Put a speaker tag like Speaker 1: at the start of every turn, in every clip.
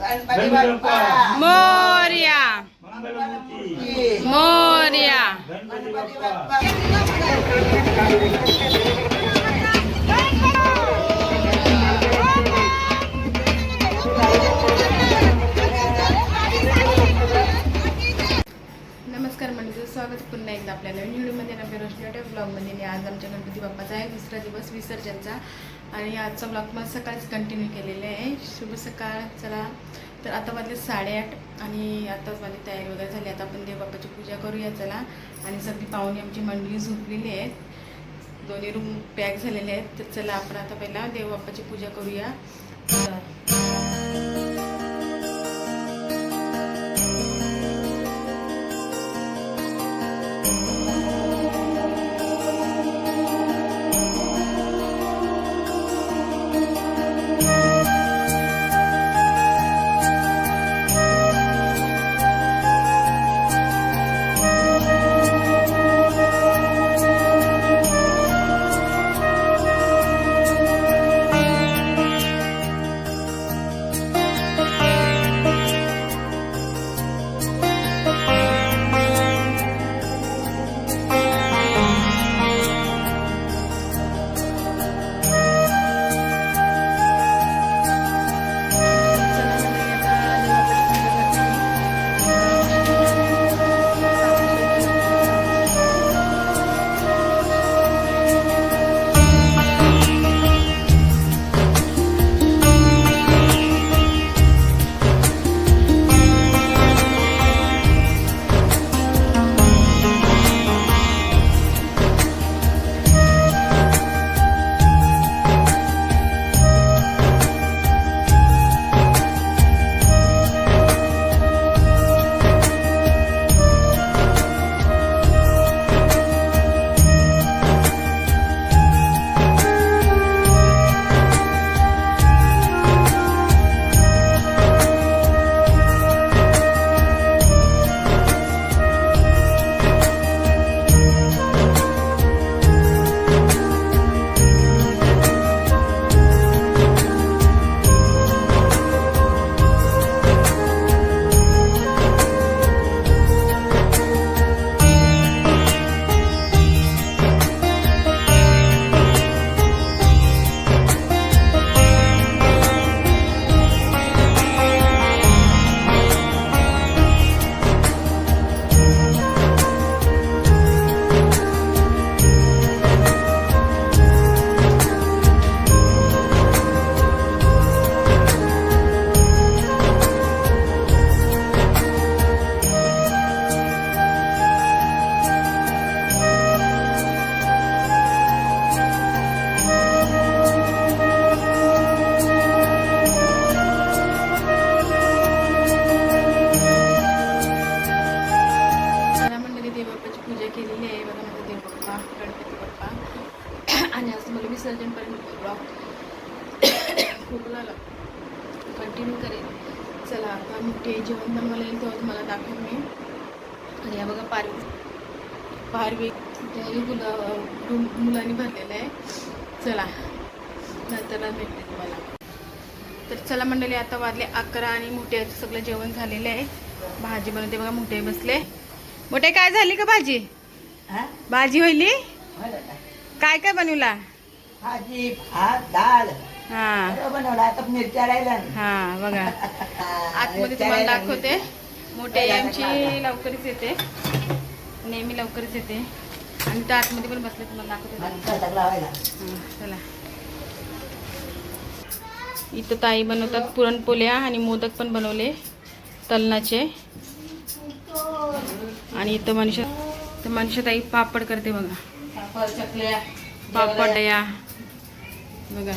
Speaker 1: गणपती बाप्पा
Speaker 2: मोर्या. मोर्या. आपल्या नवीन व्हिडिओमध्ये नव्या रोशनीच्या ब्लॉगमध्ये आणि आज आमच्या गणपती बाप्पाचा आहे. दुसरा दिवस विसर्जनचा. आणि आजचा ब्लॉग मला सकाळीच कंटिन्यू केलेला आहे. शुभ सकाळ. चला. तर आता वाजले साडेआठ आणि आताच माझी तयारी वगैरे झाली. आता आपण देवबाप्पाची पूजा करूया. चला. आणि सगळी पाहुणे आमची मंडळी झोपलेली आहेत. दोन्ही रूम पॅक झालेले आहेत. तर चला आपण आता पहिला देवबाप्पाची पूजा करूया. कंटिन्यू करेल चला आता मोठे जेवण बनवायला येईल तेव्हा तुम्हाला दाखवेन मी. आणि या बघा पारवी. पारवी मुलं रूम मुलांनी भरलेलं आहे. चला नंतर भेटते तुम्हाला. तर चला मंडळी आता वाजले अकरा आणि मोठे सगळं जेवण झालेलं आहे. भाजी बनवते बघा मोठे बसले. मोठे काय झाली का भाजी? भाजी होईली? काय काय बनवला?
Speaker 1: भाजी भात डाळ.
Speaker 2: हा.
Speaker 1: बनवलं आता मिरच्या.
Speaker 2: हा बघा. आतमध्ये तुम्हाला दाखवते. मोठे आमची लवकरच येते. नेहमी लवकरच येते. आणि त्या आतमध्ये पण बसले तुम्हाला दाखवते. चला. इथं ताई बनवतात पुरणपोळ्या आणि मोदक पण बनवले तलनाचे. आणि इथं मनुष्य तर मनुष्य ताई पापड करते बघा.
Speaker 1: पापड, चकल्या
Speaker 2: पापड या बघा.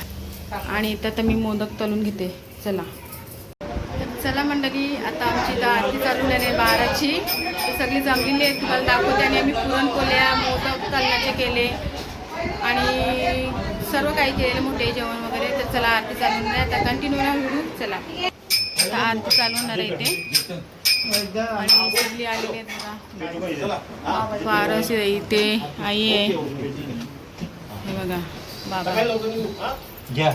Speaker 2: आणि इथं मी मोदक तलून घेते. चला. चला मंडळी आता आमची दहा आरती चालू आहे बाराची. सगळी जमलेली आहे तुम्हाला दाखवते आणि आम्ही पुरणपोल्या मोदक तलण्याचे केले. आणि सर्व काही केलेलं मोठे जेवण वगैरे. तर चला आरती चालून आहे आता कंटिन्यू व्हिडिओ चला. आता आरती चालवणार आहे इथे. आणि सगळी आलेली आहे बघा. फारच इथे. आई आहे. बघा. बाबा.
Speaker 3: घ्या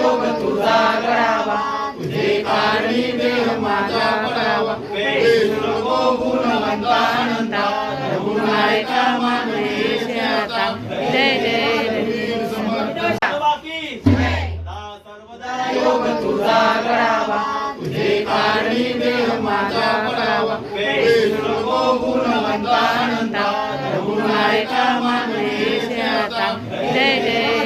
Speaker 2: योग तुझा करावा. तुझे कारणी देह माझा करावा नको गुणवंता आनंदा. रघुनायका मानवे जय जय सर्वदा योग तुझा करावा. तुझे कारणी देह माझा करावा नको गुणवंता आनंदा. रघुनायका मानवे जय जय.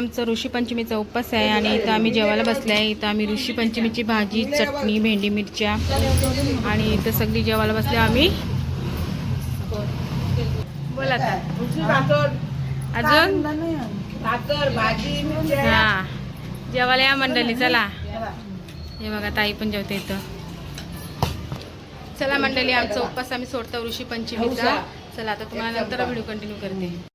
Speaker 2: आमचं ऋषी पंचमीचा उपवास आहे आणि इथं आम्ही जेवायला बसले आहे. इथं आम्ही ऋषीपंचमीची भाजी चटणी भेंडी मिरच्या आणि इथं सगळी जेवायला बसले आम्ही. बोला अजून? हा. जेवायला या मंडळी चला. हे बघा ताई पण जेवते इथं. चला मंडळी आमचा उपवास आम्ही सोडतो ऋषी पंचमीचा. चला आता तुम्हाला नंतर व्हिडिओ कंटिन्यू करते.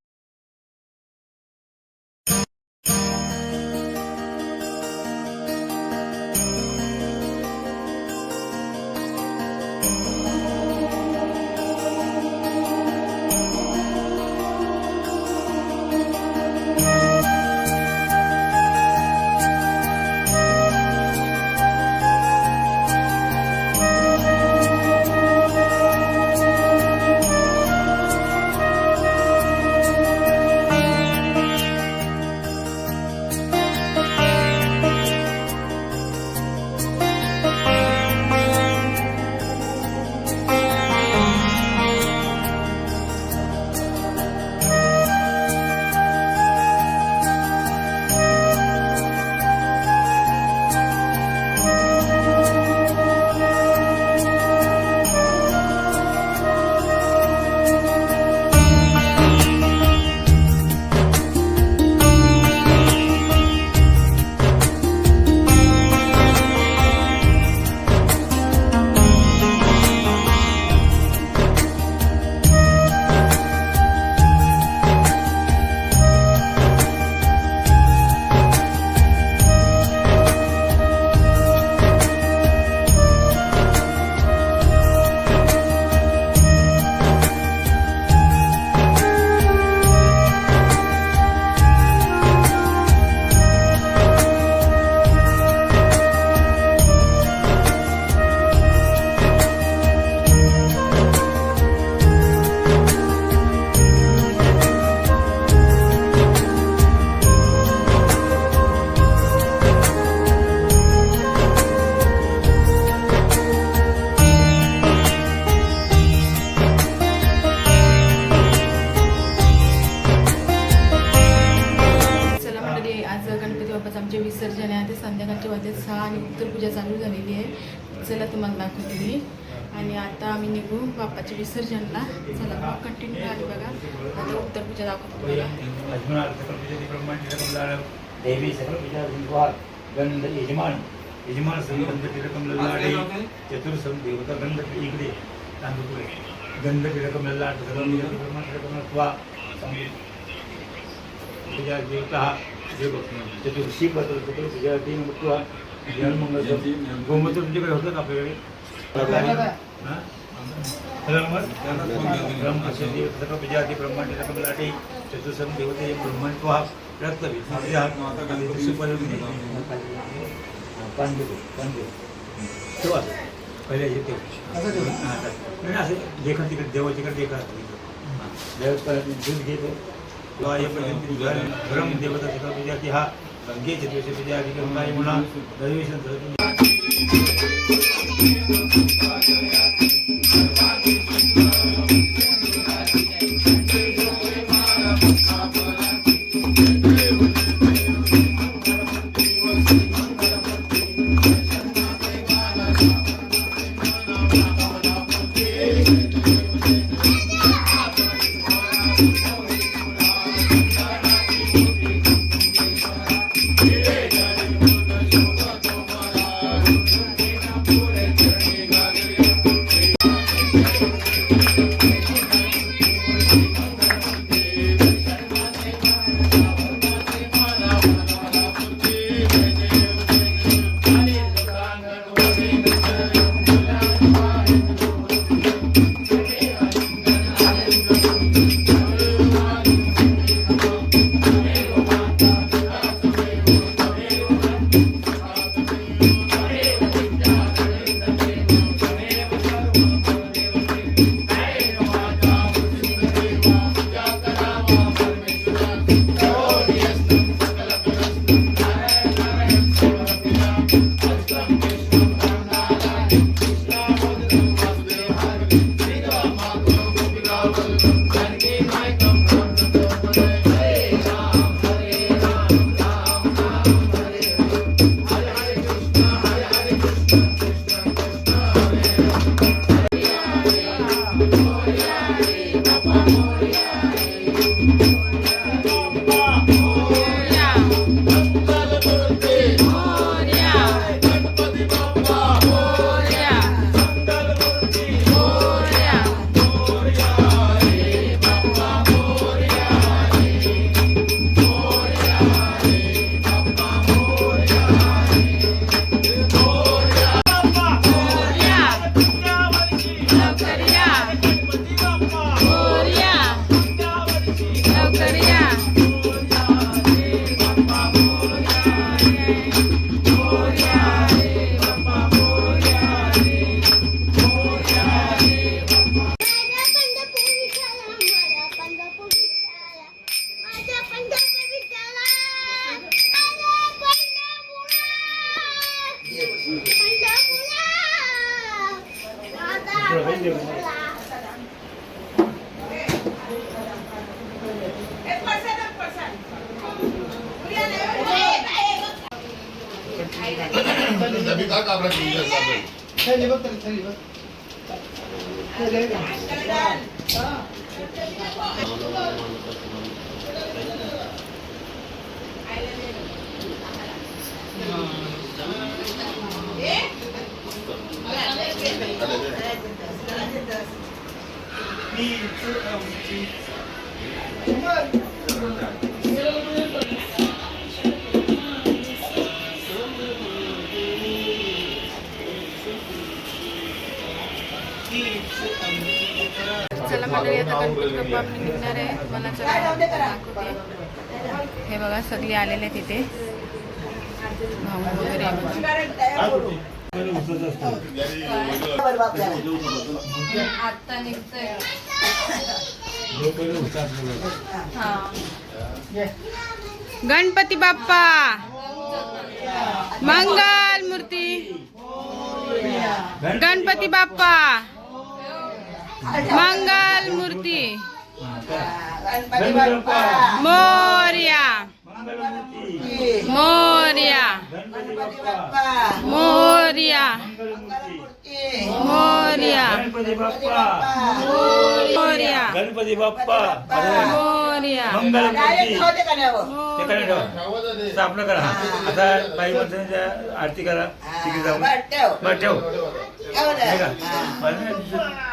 Speaker 2: आज आमचे विसर्जन आहे. ते संध्याकाळचे वाजते सहा आणि उत्तर पूजा चालू झालेली आहे. चला तुम्हाला दाखवते मी. आणि आता आम्ही निघू बाप्पाच्या विसर्जनला. चला मग कंटिन्यू आली बघा. आता उत्तर पूजा दाखवतो तुम्हाला.
Speaker 3: अजून सकलपूजा सम गणपती देवता गंध इकडे गंध रकम लल्लाड सकल पूजा त्वा पूजा देवता देव चतुर्षी बदल सकल पूजा तीन मुत्वा जन्मंगल गोमूत्र तुमच्याकडे होतं का आपल्याकडे? हां? ब्रह्मांड चतुर्सम देवते ब्रह्मांड त्वा रक्तवी ठेवा पहिले हे ठेव नाही असं देखा तिकडे देवाच्याकडे देखा देव दूध घेतो. किंवा देवता पूजा की हा गंगे चतुर्षी पूजा आधी गंगा यमुना
Speaker 4: morir, no. का काबरा केली
Speaker 5: बघ तरी बघ Thank you.
Speaker 2: चला मंडळी आता गणपती बाप्पा आपली निघणार आहे. मला चला दाखवते हे बघा सगळे आलेले तिथे भाऊ वगैरे आता निघतोय. हा. गणपती बाप्पा. मंगल मूर्ती. गणपती बाप्पा. मंगल मूर्ती.
Speaker 3: गणपती बाप्पा.
Speaker 2: मोर्या. मोर्या.
Speaker 3: गणपती बाप्पा
Speaker 2: मोर्या. मोर्या.
Speaker 3: गणपती बाप्पा
Speaker 2: मोर्या
Speaker 3: गणपती बाप्पा
Speaker 2: मोर्या.
Speaker 3: मंगलमूर्ती ठेवा.
Speaker 5: tadi.
Speaker 3: स्थापना करा. आता बाई मंदिराच्या आरती करा. तिकडे जाऊन. ठेव. हे का?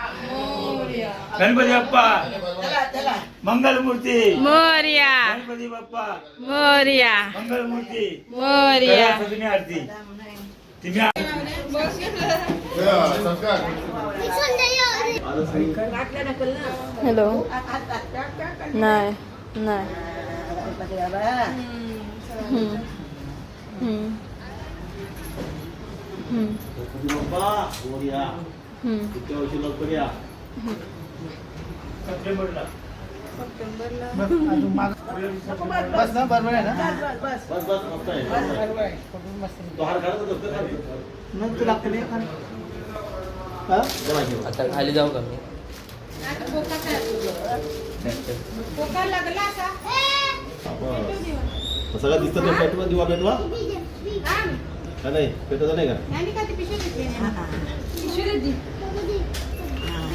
Speaker 3: गणपती. बाप्पा. मंगलमूर्ती.
Speaker 2: मोर्या.
Speaker 3: गणपती बाप्पा.
Speaker 2: मोर्या.
Speaker 3: मंगलमूर्ती.
Speaker 2: मोर्या.
Speaker 3: सगळी आरती. तुम्ही.
Speaker 2: हॅलो. नाही नाही. हम्म. हम्म. हम्म. हम्म.
Speaker 3: सप्टेंबरला
Speaker 6: आता खाली जाऊ का मी?
Speaker 7: सगळं दिसतं नाही पेटवा दिवा पेटवा. का नाही? पेटवता नाही का?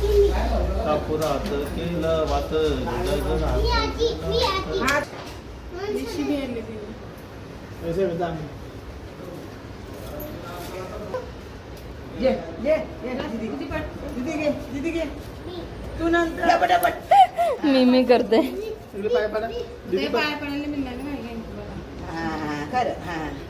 Speaker 7: कापुराचं केलं वात
Speaker 2: मी मी करते
Speaker 4: पाहू शकता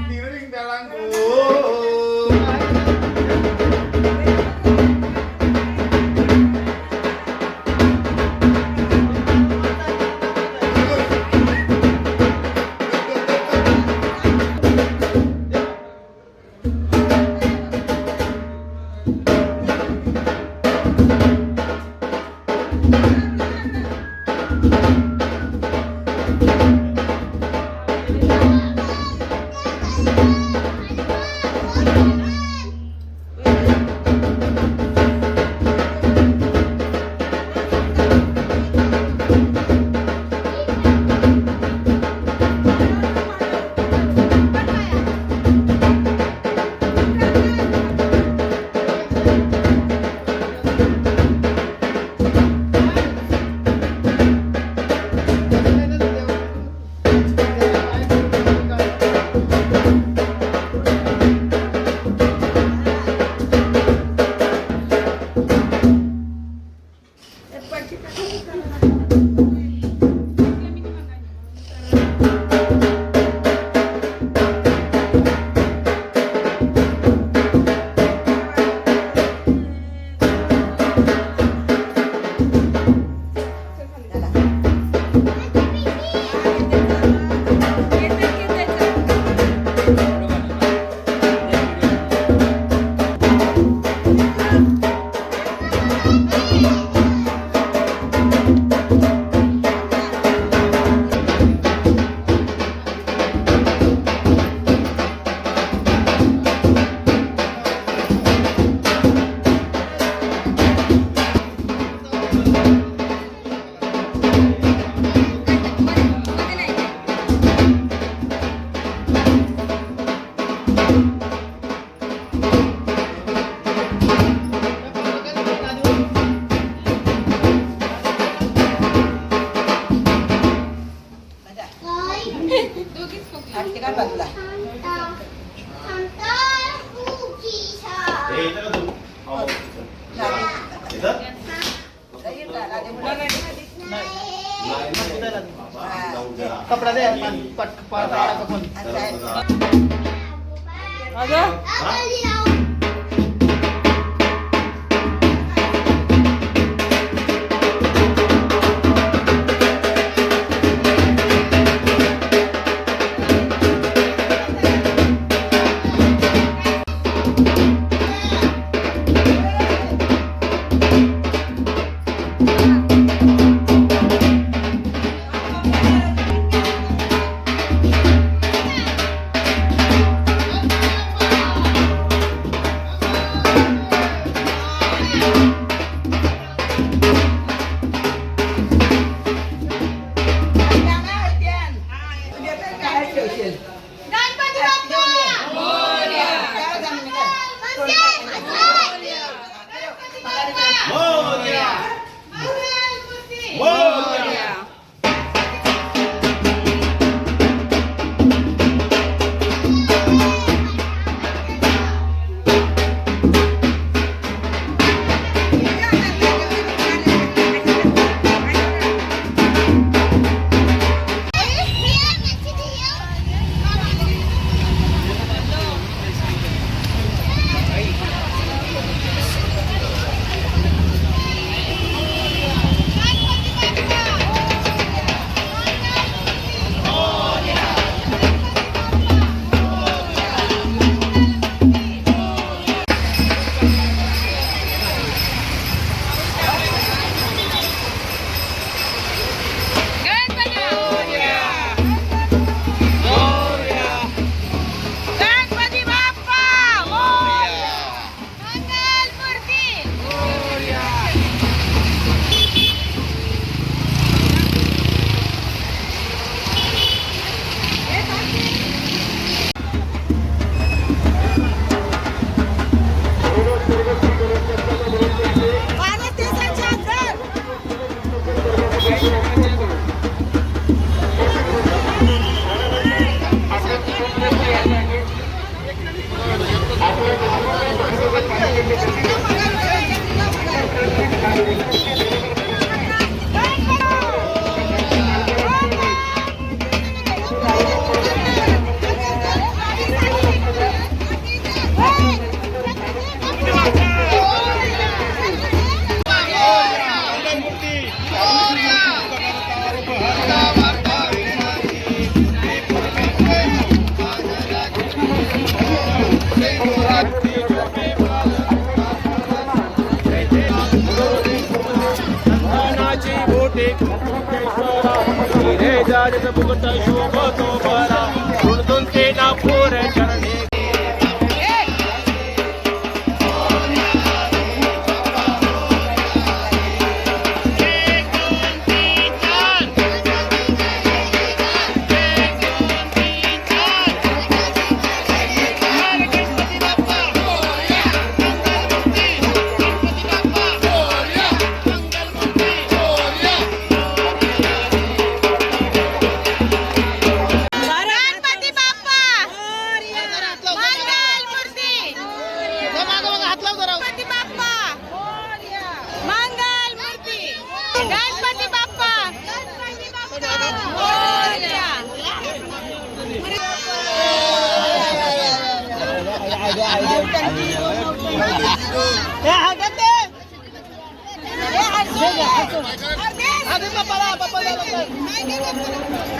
Speaker 8: हिरे जाजत मुकुट शोभ तो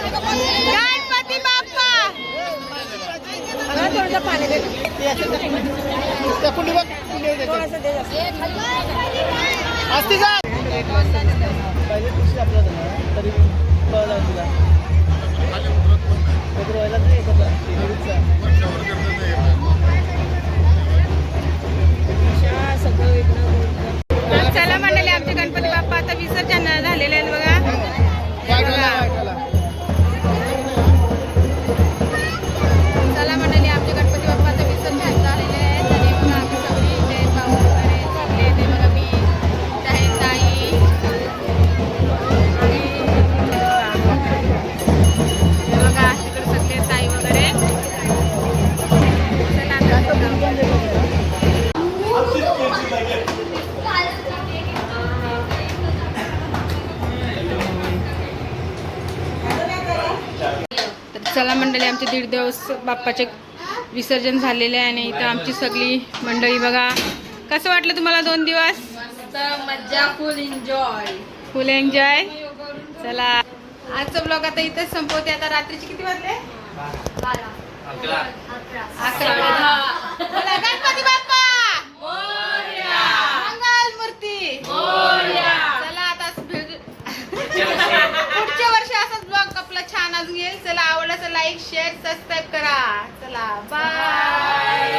Speaker 9: गणपती बाप्पा.
Speaker 8: पहिले दिवशी आपला झाला तरी कळला तिला. एकत्र व्हायला सगळं वेगळं
Speaker 2: तर चला मंडळी आमचे गणपती बाप्पा आता विसर्जन झालेले आमचे दीड दिवस बाप्पाचे विसर्जन झालेले आहे आणि इथं आमची सगळी मंडळी. बघा कसं वाटलं तुम्हाला दोन दिवस?
Speaker 1: मज्जा फुल एन्जॉय
Speaker 2: फुल एन्जॉय चला. आजचा ब्लॉग आता इथेच संपवते. आता रात्रीचे किती वाजले? अकरा. गणपती बाप्पा! मंगल मूर्ती छान अजून येईल चला आवडला तर लाईक शेअर सबस्क्राईब करा. चला बाय